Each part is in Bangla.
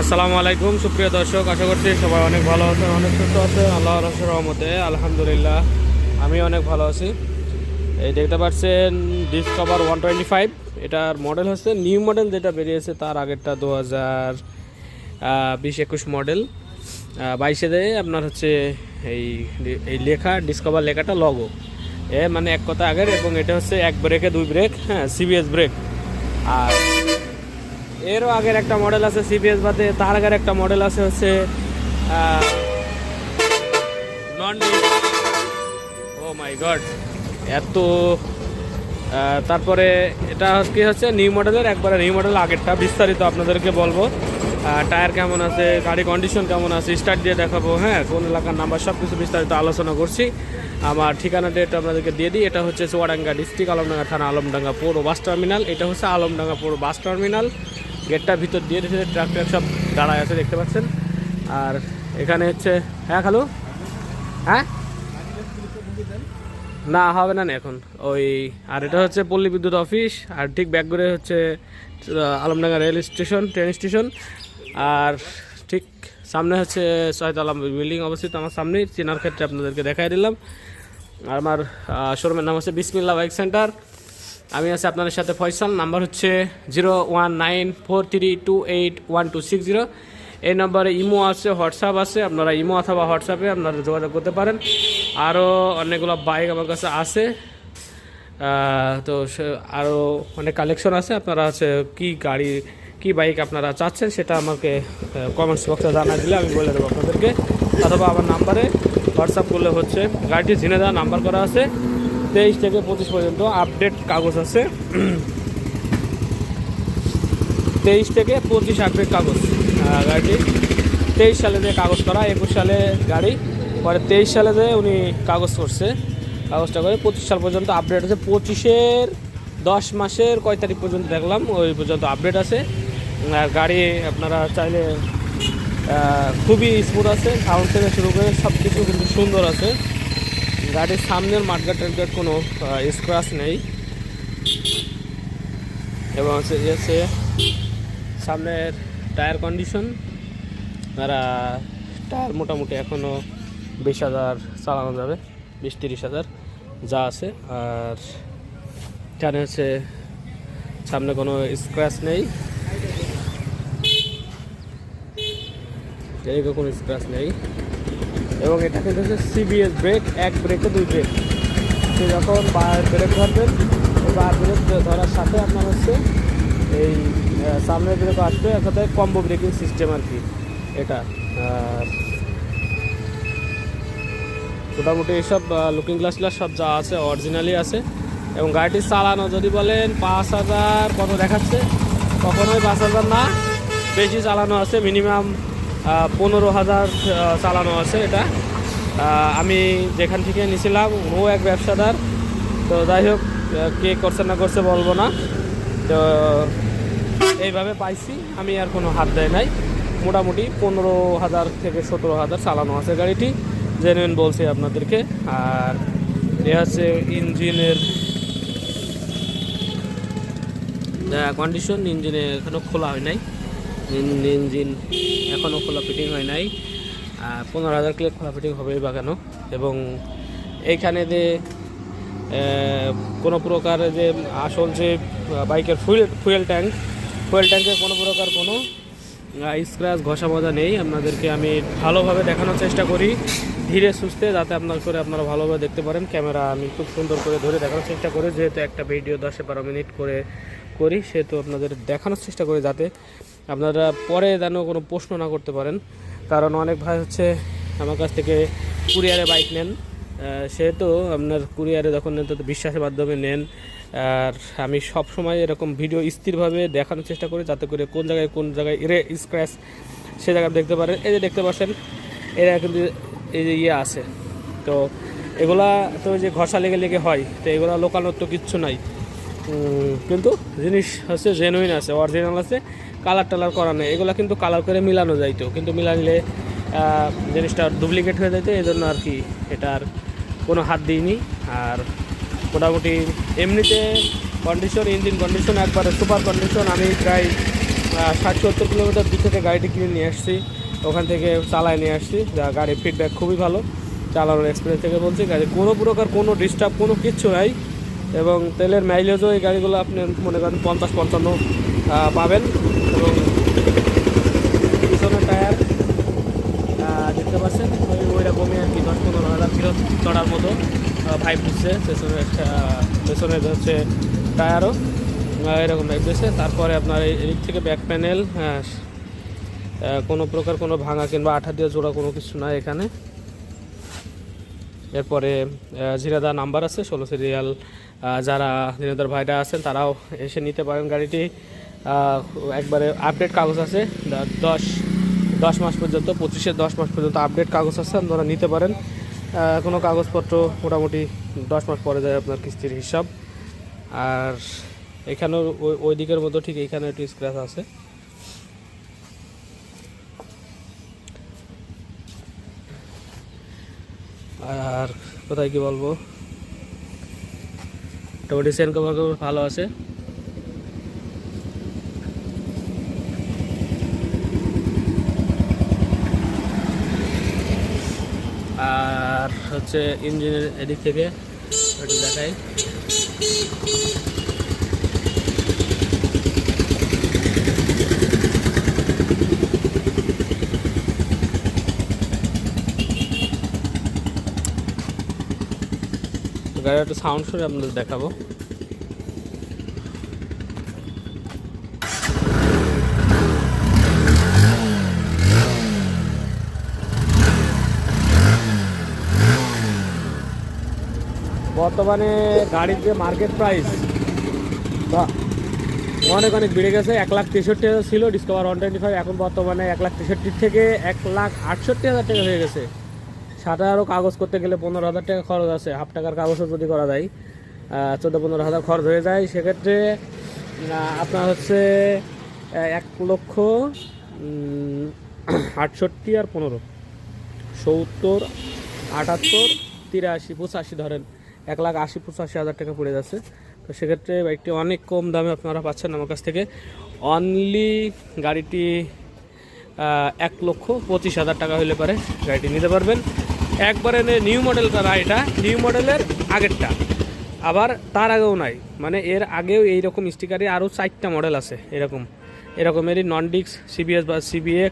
আসসালামু আলাইকুম, সুপ্রিয় দর্শক, আশা করছি সবাই অনেক ভালো আছেন, অনেক সুস্থ আছে আল্লাহ রসের রহমতে, আলহামদুলিল্লাহ, আমি অনেক ভালো আছি। এই দেখতে পাচ্ছেন ডিসকভার ওয়ান টোয়েন্টি ফাইভ। এটার মডেল হচ্ছে নিউ মডেল যেটা বেরিয়েছে তার আগেরটা দু হাজার বিশ একুশ মডেল বাইশে দেয় আপনার হচ্ছে এই এই লেখা ডিসকভার লেখাটা লগো এ মানে এক কথা আগের, এবং এটা হচ্ছে এক ব্রেকে দুই ব্রেক হ্যাঁ সিবিএস ব্রেক আর এরও আগের একটা মডেল আছে সিবিএস বাদে তার আগের একটা মডেল আছে হচ্ছে ও মাই গড এত তারপরে এটা কি হচ্ছে নিউ মডেলের একবারে নিউ মডেল আগেরটা, বিস্তারিত আপনাদেরকে বলব। টায়ার কেমন আছে, গাড়ি কন্ডিশন কেমন আছে স্টার্ট দিয়ে দেখাবো হ্যাঁ কোন এলাকার নাম্বার সব কিছু বিস্তারিত আলোচনা করছি। আমার ঠিকানা ডেট আপনাদেরকে দিয়ে দিই, এটা হচ্ছে চুয়াডাঙ্গা ডিস্ট্রিক্ট আলমডাঙ্গা থানা, আলমডাঙ্গা পৌর বাস টার্মিনাল এটা হচ্ছে আলমডাঙ্গা পৌর বাস টার্মিনাল গেটটার ভিতর দিয়ে দিয়েছে, ট্রাক ট্রাক সব দাঁড়ায় আছে, দেখতে পাচ্ছেন। আর এখানে হচ্ছে হ্যাঁ খালু? হ্যাঁ? না, হবে না এখন। ওই, আর এটা হচ্ছে পল্লী বিদ্যুৎ অফিস, আর ঠিক ব্যাক করে হচ্ছে Almadanga rail station, train station. আর ঠিক সামনে হচ্ছে ছয়তলা বিল্ডিং অবস্থিত আমার সামনেই চেনার ক্ষেত্রে আপনাদেরকে দেখাই দিলাম। আর আমার শোরুমের নাম হচ্ছে বিসমিল্লা বাইক সেন্টার। আমি আছি আপনাদের সাথে ফয়সাল, নাম্বার হচ্ছে zero one nine four three two eight one two six zero. এই নম্বরে ইমো আছে, হোয়াটসঅ্যাপ আছে, আপনারা ইমো অথবা হোয়াটসঅ্যাপে আপনারা যোগাযোগ করতে পারেন। আরও অনেকগুলো বাইক আমার কাছে আছে। তো আরও অনেক কালেকশন আছে। আপনারা হচ্ছে কি গাড়ি, কি বাইক আপনারা চাচ্ছেন সেটা আমাকে কমেন্টস বক্সে জানা দিলে আমি বলে দেবো আপনাদেরকে। অথবা আমার নাম্বারে হোয়াটসঅ্যাপ করলে হচ্ছে গাড়িটি জেনে দেওয়া নাম্বার করা আছে। তেইশ থেকে পঁচিশ পর্যন্ত আপডেট কাগজ আছে। তেইশ থেকে পঁচিশ আপডেট কাগজ গাড়িটি। তেইশ সালে যে কাগজ করা, একুশ সালে গাড়ি। পরে তেইশ সালে যে উনি কাগজ করছে, কাগজটা করে পঁচিশ সাল পর্যন্ত আপডেট আছে। পঁচিশের দশ মাসের কয় তারিখ পর্যন্ত দেখলাম, ওই পর্যন্ত আপডেট আছে। আর গাড়ি আপনারা চাইলে খুবই স্মুথ আছে। সাউন্ড থেকে শুরু করে সব কিছু কিন্তু সুন্দর আছে। গাড়ির সামনের টাটগাট কোনো স্ক্রাচ নেই। এবং হচ্ছে হচ্ছে সামনের টায়ার কন্ডিশন আর টায়ার মোটামুটি এখনও বিশ হাজার চালানো যাবে, বিশ তিরিশ হাজার যা আছে। আর এখানে হচ্ছে সামনে কোনো স্ক্র্যাচ নেই। এদিকে কোনো স্ক্র্যাচ নেই। এবং এটা কিন্তু হচ্ছে সিবিএস ব্রেক এক ব্রেকে দুই ব্রেক সে যখন বার ব্রেক ধরবেন বার ব্রেক ধরার সাথে আপনার হচ্ছে এই সামনের ব্রেক আসবে কথায় কম্বো ব্রেকিং সিস্টেম আর কি এটা মোটামুটি এইসব লুকিং গ্লাস গ্লাস সব যা আছে অরিজিনালি আছে। এবং গাড়িটি চালানো, যদি বলেন পাঁচ হাজার কত দেখাচ্ছে, কখনোই পাঁচ হাজার না, বেশি চালানো আছে মিনিমাম পনেরো হাজার চালানো আছে এটা। আমি যেখান থেকে নিয়েছিলাম ও এক ব্যবসাদার। তো যাই হোক কে করছে না করছে বলব না। তো এইভাবে পাইছি, আমি আর কোনো হাত দেয় নাই। মোটামুটি পনেরো হাজার থেকে সতেরো হাজার চালানো আছে গাড়িটি জেনুইন বলছি আপনাদেরকে। আর এ হচ্ছে ইঞ্জিনের কন্ডিশন ইঞ্জিনে এখনও খোলা হয় নাই। ইঞ্জিন এখনও খোলা ফিটিং হয় নাই। পনেরো হাজার কিলো খোলা ফিটিং হবে বাগানো। এবং এইখানে যে কোনো প্রকার যে আসল যে বাইকের ফুয়েল ফুয়েল ট্যাঙ্ক ফুয়েল ট্যাঙ্কে কোনো প্রকার কোনো স্ক্র্যাচ ঘষা মজা নেই। আপনাদেরকে আমি ভালোভাবে দেখানোর চেষ্টা করি। ধীরে সুস্থে যাতে আপনার করে আপনারা ভালোভাবে দেখতে পারেন। ক্যামেরা আমি খুব সুন্দর করে ধরে দেখানোর চেষ্টা করি। যেহেতু একটা ভিডিও দশে বারো মিনিট করে করি, সেহেতু আপনাদের দেখানোর চেষ্টা করি যাতে আপনারা পরে যেন কোনো প্রশ্ন না করতে পারেন। কারণ অনেক ভাই হচ্ছে আমার কাছ থেকে কুরিয়ারে বাইক নেন। সেহেতু আপনার কুরিয়ারে যখন নেন তো বিশ্বাসের মাধ্যমে নেন, আর আমি সব সময় এরকম ভিডিও স্থিরভাবে দেখানোর চেষ্টা করি যাতে করে কোন জায়গায় কোন জায়গায় এরে স্ক্র্যাচ সে জায়গায় দেখতে পারেন। এই যে দেখতে পাচ্ছেন, এরা কিন্তু এই যে ইয়ে আছে। তো এগুলা তো যে ঘষা লেগে লেগে হয়, তো এগুলা তো কিচ্ছু নাই। কিন্তু জিনিস হচ্ছে জেনুইন আছে অরিজিনাল আছে কালার টালার করা নেই। এগুলো কিন্তু কালার করে মিলানো যাইতো, কিন্তু মিলানলে জিনিসটা ডুপ্লিকেট হয়ে যেত এই জন্য আর কি এটার কোনো হাত দিইনি। আর মোটামুটি এমনিতে কন্ডিশন ইঞ্জিন কন্ডিশন একবারে সুপার কন্ডিশন আমি প্রায় ষাট সত্তর কিলোমিটার দূর থেকে গাড়িটি কিনে নিয়ে আসছি। ওখান থেকে চালায় নিয়ে আসছি। যা গাড়ির ফিডব্যাক খুবই ভালো। চালানোর এক্সপিরিয়েন্স থেকে বলছি গাড়ি কোনো প্রকার কোনো ডিস্টার্ব কোনো কিচ্ছু নাই। এবং তেলের মাইলেজও এই গাড়িগুলো আপনি মনে করেন পঞ্চাশ পঞ্চান্ন পাবেন এবং পিছনের টায়ার আহ, দেখতে পাচ্ছেন ওই ওই রকমই আর কি দশ পনেরো হাজার কিলো চড়ার মতো ভাইব দিচ্ছে পেছনের একটা পেছনের হচ্ছে টায়ারও এরকম ভাইব দিচ্ছে তারপরে আপনার এদিক থেকে ব্যাক প্যানেল কোনো প্রকার কোনো ভাঙা কিংবা আঠা দিয়ে জোড়া কোনো কিছু নাই এখানে। এরপরে জিরাদা নাম্বার আছে, ষোলো সিরিয়াল যারা জিরাদার ভাইরা আছেন তারাও এসে নিতে পারেন গাড়িটি। একবারে আপডেট কাগজ আছে দশ দশ মাস পর্যন্ত পঁচিশের দশ মাস পর্যন্ত আপডেট কাগজ আছে, আপনারা নিতে পারেন। কোনো কাগজপত্র মোটামুটি দশ মাস পরে যায় আপনার কিস্তির হিসাব। আর এখানেও ওই দিকের মতো ঠিক এইখানে একটু স্ক্র্যাচ আছে। আর কোথায় কি বলব? মোটামুটি সেন কভার কভার ভালো আছে আর হচ্ছে ইঞ্জিনের এদিক থেকে একটু দেখাই। গাড়ির একটা সাউন্ড শুনে আপনাদের দেখাবো। বর্তমানে গাড়ির যে মার্কেট প্রাইস বা অনেক অনেক বেড়ে গেছে। এক লাখ তেষট্টি হাজার ছিল ডিসকভার ওয়ান টোয়েন্টি ফাইভ এখন বর্তমানে এক লাখ তেষট্টির থেকে এক লাখ আটষট্টি হাজার টাকা হয়ে গেছে। সাত আরও কাগজ করতে গেলে পনেরো হাজার টাকা খরচ আছে। হাফ টাকার কাগজও যদি করা যায় চোদ্দ পনেরো হাজার খরচ হয়ে যায়, সেক্ষেত্রে আপনার হচ্ছে এক লক্ষ আটষট্টি আর পনেরো। সত্তর, আটাত্তর, তিরাশি, পঁচাশি ধরেন। এক লাখ আশি পঁচাশি হাজার টাকা পড়ে যাচ্ছে। তো সেক্ষেত্রে বাইকটি অনেক কম দামে আপনারা পাচ্ছেন আমার কাছ থেকে। অনলি গাড়িটি এক লক্ষ পঁচিশ হাজার টাকা হলে পারে গাড়িটি নিতে পারবেন। একবারে নিউ মডেলটা না এটা নিউ মডেলের আগেরটা। আবার তার আগেও নাই মানে এর আগেও এইরকম স্টিকারে আরও চারটা মডেল আছে এরকম। এরকমেরই নন ডিক্স সিবিএস বা সিবিএ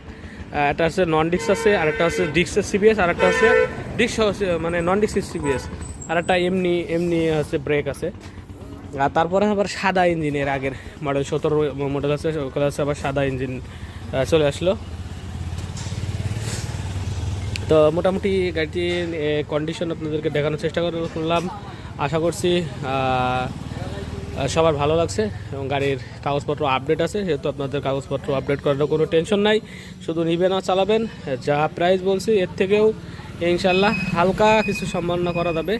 একটা আছে নন ডিক্স আছে আর একটা আছে ডিক্সের সিবিএস আর একটা আছে ডিক্স মানে নন ডিক্সের সিবিএস আর একটা এমনি এমনি হচ্ছে ব্রেক আছে। আর তারপরে আবার সাদা ইঞ্জিনের আগের মডেল সতেরো মডেল আছে, ওগুলো আছে আবার সাদা ইঞ্জিন চলে আসলো। তো মোটামুটি গাড়িটির কন্ডিশন আপনাদেরকে দেখানোর চেষ্টা করে- করলাম। আশা করছি সবার ভালো লাগছে এবং গাড়ির কাগজপত্র আপডেট আছে। যেহেতু আপনাদের কাগজপত্র আপডেট করার কোনো টেনশন নাই, শুধু নিবেন আর চালাবেন। যা প্রাইস বলছি, এর থেকেও ইনশাল্লাহ হালকা কিছু সম্মাননা করা যাবে।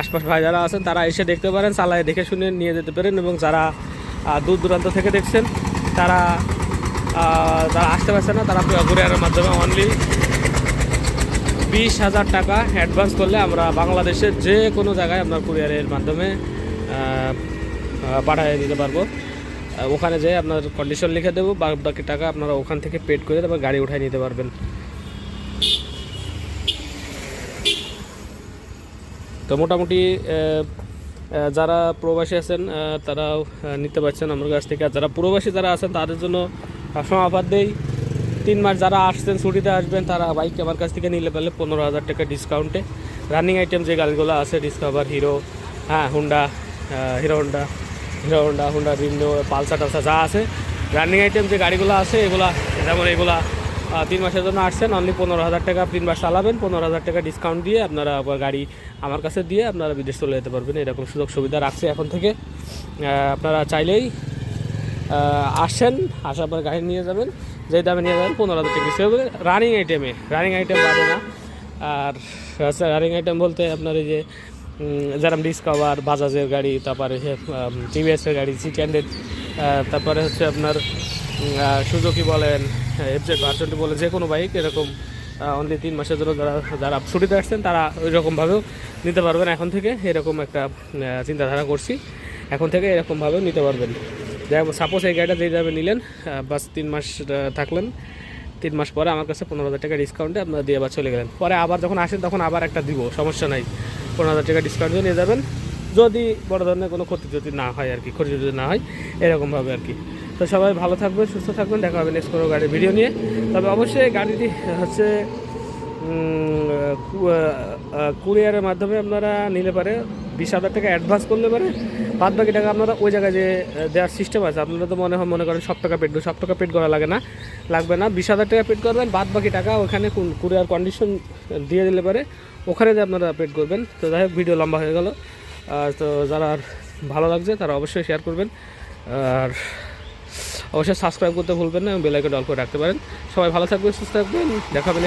আশপাশ ভাই যারা আছেন, তারা এসে দেখতে পারেন, চালায় দেখে শুনে নিয়ে যেতে পারেন এবং যারা দূর দূরান্ত থেকে দেখছেন, তারা যারা আসতে পারছে না, তারা কুরিয়ারের মাধ্যমে অনলি বিশ হাজার টাকা অ্যাডভান্স করলে আমরা বাংলাদেশের যে কোনো জায়গায় আপনার কুরিয়ারের মাধ্যমে পাঠিয়ে দিতে পারব। ওখানে যেয়ে আপনার কন্ডিশন লিখে দেবো বাকি টাকা আপনারা ওখান থেকে পেড করে তারপর গাড়ি উঠায় নিতে পারবেন। তো মোটামুটি যারা প্রবাসী আছেন তারাও নিতে পারছেন আমার কাছ থেকে। আর যারা প্রবাসী যারা আছেন, তাদের জন্য সবসময় দেই। তিন মাস যারা আসছেন, ছুটিতে আসবেন, তারা বাইক আমার কাছ থেকে নিলে পারলে পনেরো হাজার টাকা ডিসকাউন্টে রানিং আইটেম যে গাড়িগুলো আছে ডিসকভার হিরো হ্যাঁ Honda Hero Honda Hero Honda Honda রিন্ডো Pulsar টালসার যা আছে। রানিং আইটেম যে গাড়িগুলো আছে, এগুলা, যেমন এগুলা তিন মাসের জন্য আসছেন। অনলি পনেরো হাজার টাকা তিন মাস চালাবেন। পনেরো হাজার টাকা ডিসকাউন্ট দিয়ে আপনারা আবার গাড়ি আমার কাছে দিয়ে আপনারা বিদেশ চলে যেতে পারবেন। এরকম সুযোগ সুবিধা রাখছে এখন থেকে। আপনারা চাইলেই আসেন, আসার পর গাড়ি নিয়ে যাবেন। যেই দামে নিয়ে যাবেন, পনেরো হাজার টাকা সেভাবে রানিং আইটেমে রানিং আইটেম পাবে না। আর রানিং আইটেম বলতে আপনার এই যে যেরকম ডিসকভার বাজাজের গাড়ি, তারপরে টিভিএসের গাড়ি সিটি হান্ড্রেড তারপরে হচ্ছে আপনার সুজুকি বলেন এফজেড ভার্সনটি বলেন, যে কোনো বাইক এরকম অনলি তিন মাসের জন্য যারা যারা ছুটিতে আসছেন, তারা ওই রকমভাবেও নিতে পারবেন। এখন থেকে এরকম একটা চিন্তাধারা করছি। এখন থেকে এরকমভাবেও নিতে পারবেন। দেখো সাপোজ এই গাড়িটা যেই যাবে নিলেন বাস তিন মাস থাকলেন, তিন মাস পরে আমার কাছে পনেরো হাজার টাকা ডিসকাউন্টে আপনারা দিয়ে আবার চলে গেলেন। পরে আবার যখন আসেন, তখন আবার একটা দিব, সমস্যা নাই। পনেরো হাজার টাকা ডিসকাউন্ট দিয়ে নিয়ে যাবেন। যদি বড় ধরনের কোনো ক্ষতি যদি না হয় আর কি, ক্ষতি যদি না হয়, এরকমভাবে আর কি। তো সবাই ভালো থাকবেন, সুস্থ থাকবেন, দেখা হবে নেক্সট কোনো গাড়ির ভিডিও নিয়ে। তবে অবশ্যই গাড়িটি হচ্ছে কুরিয়ারের মাধ্যমে আপনারা নিলে পারে। বিশ হাজার টাকা অ্যাডভান্স করলে পারে। বাদ বাকি টাকা আপনারা ওই জায়গায় যে দেওয়ার সিস্টেম আছে, আপনারা তো মনে হয়, মনে করেন সব টাকা পেড সব টাকা পেড করা লাগে না, লাগবে না। বিশ হাজার টাকা পেড করবেন, বাদ বাকি টাকা ওখানে কুরিয়ার কন্ডিশন দিয়ে দিলে পারে, ওখানে যে আপনারা পেড করবেন। তো যাই হোক ভিডিও লম্বা হয়ে গেল। আর তো যারা ভালো লাগছে, তারা অবশ্যই শেয়ার করবেন। আর অবশ্যই সাবস্ক্রাইব করতে ভুলবেন না এবং বেলাইকে ডল করে রাখতে পারেন। সবাই ভালো থাকবেন, সুস্থ থাকবেন, দেখা হবে